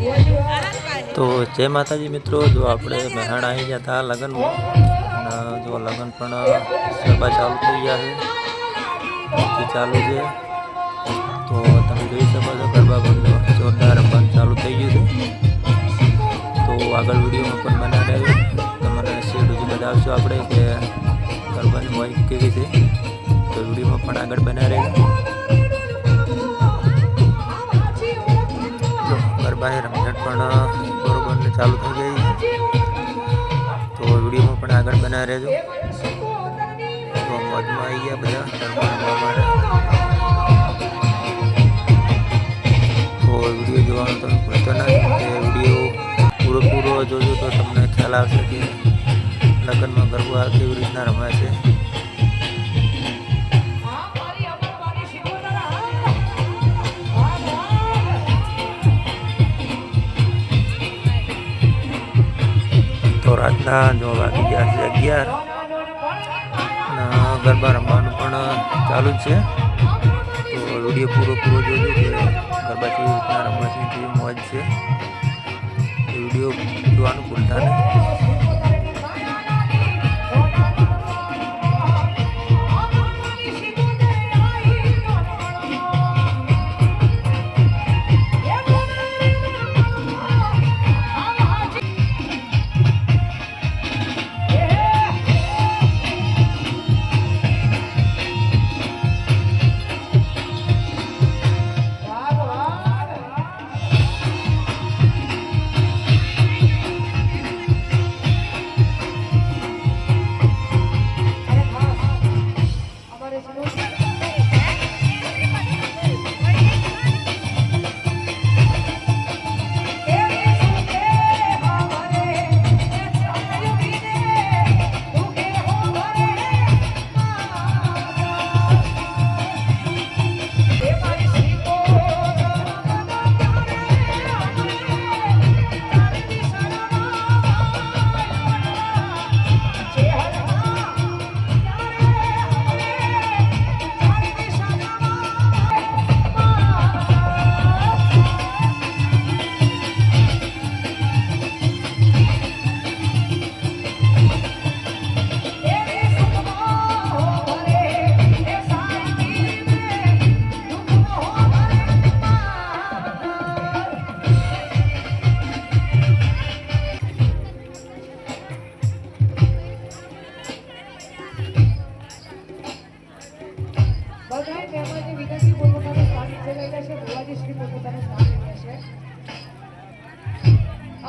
તો જય માતાજી મિત્રો, જો આપણે મહેણા આવી ગયા હતા લગ્નમાં જો લગ્ન પણ સભા ચાલુ થઈ ગયા છે ચાલુ છે. તો તમે જોઈ શકો છો, ગરબા પણ જોરદાર રમવાનું ચાલુ થઈ ગયું છે. તો આગળ વિડીયોમાં પણ બનાવી રહ્યો તમને શેડ હજુ બતાવશું આપણે કે ગરબાની હોય કેવી છે. તો વિડીયોમાં પણ આગળ બનાવી રહ્યો જો મહેનત પણ બરોબર ચાલુ થઈ ગઈ. તો વિડીયોમાં પણ આગળ બનાવી રહેજો. તો મોજમાં આવી ગયા બધા તો વીડિયો જોવાનું તમે ભૂલતો નથી કે વીડિયો પૂરો પૂરો જોજો તો તમને ખ્યાલ આવશે કે લગ્નમાં ગરબા કેવી રીતના રમાય છે. રાતના જો વાગી ગયા છે અગિયાર. ગરબા રમવાનું પણ ચાલુ જ છે. તો વીડિયો પૂરો પૂરો જોજો કે ગરબા કેવી રીતના રમવા કેવી મોજ છે. વીડિયો જોવાનું ભૂલતા નહીં. horas de música.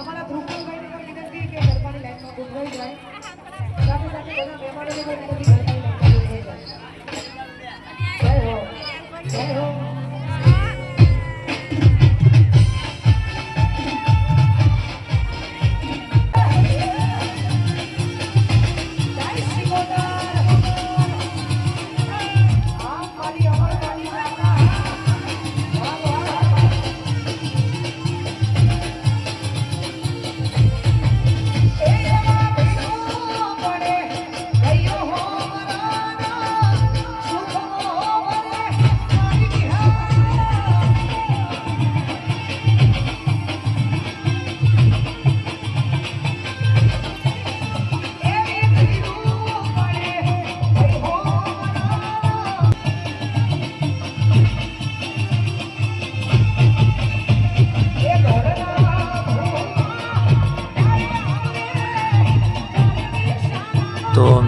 અમારા ધ્રુવભાઈને પણ વિનંતી કે ગરબાની લાઈનમાં ગોઠવાઈ જાય. સાથે સાથે બધા મહેમાનોને પણ વિનંતી લાઈનમાં ગોઠવાઈ જાય. જય હો. જય હો.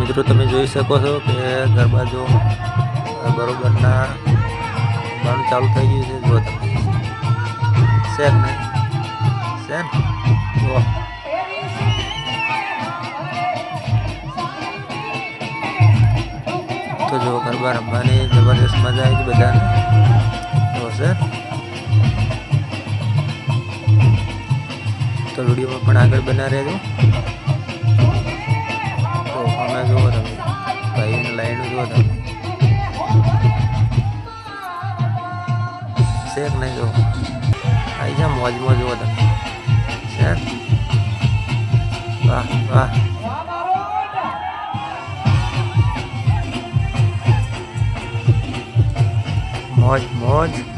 મિત્રો, તમે જોઈ શકો છો કે ગરબા જો બરોબરના રમવાનું ચાલુ થઈ ગયું છે. જો તમે. છે ને? ને જો તો જો ગરબા રમવાની જબરદસ્ત મજા આવી બધાને. જો સર તો વિડીયોમાં પણ આગળ બના રહેજો. અમે જુઓ તમે ભાઈની લાઈન જુઓ તમે શેક નહીં જો આવી જા મોજમાં જુઓ તમે શેક વાહ વાહ. મોજ મોજ.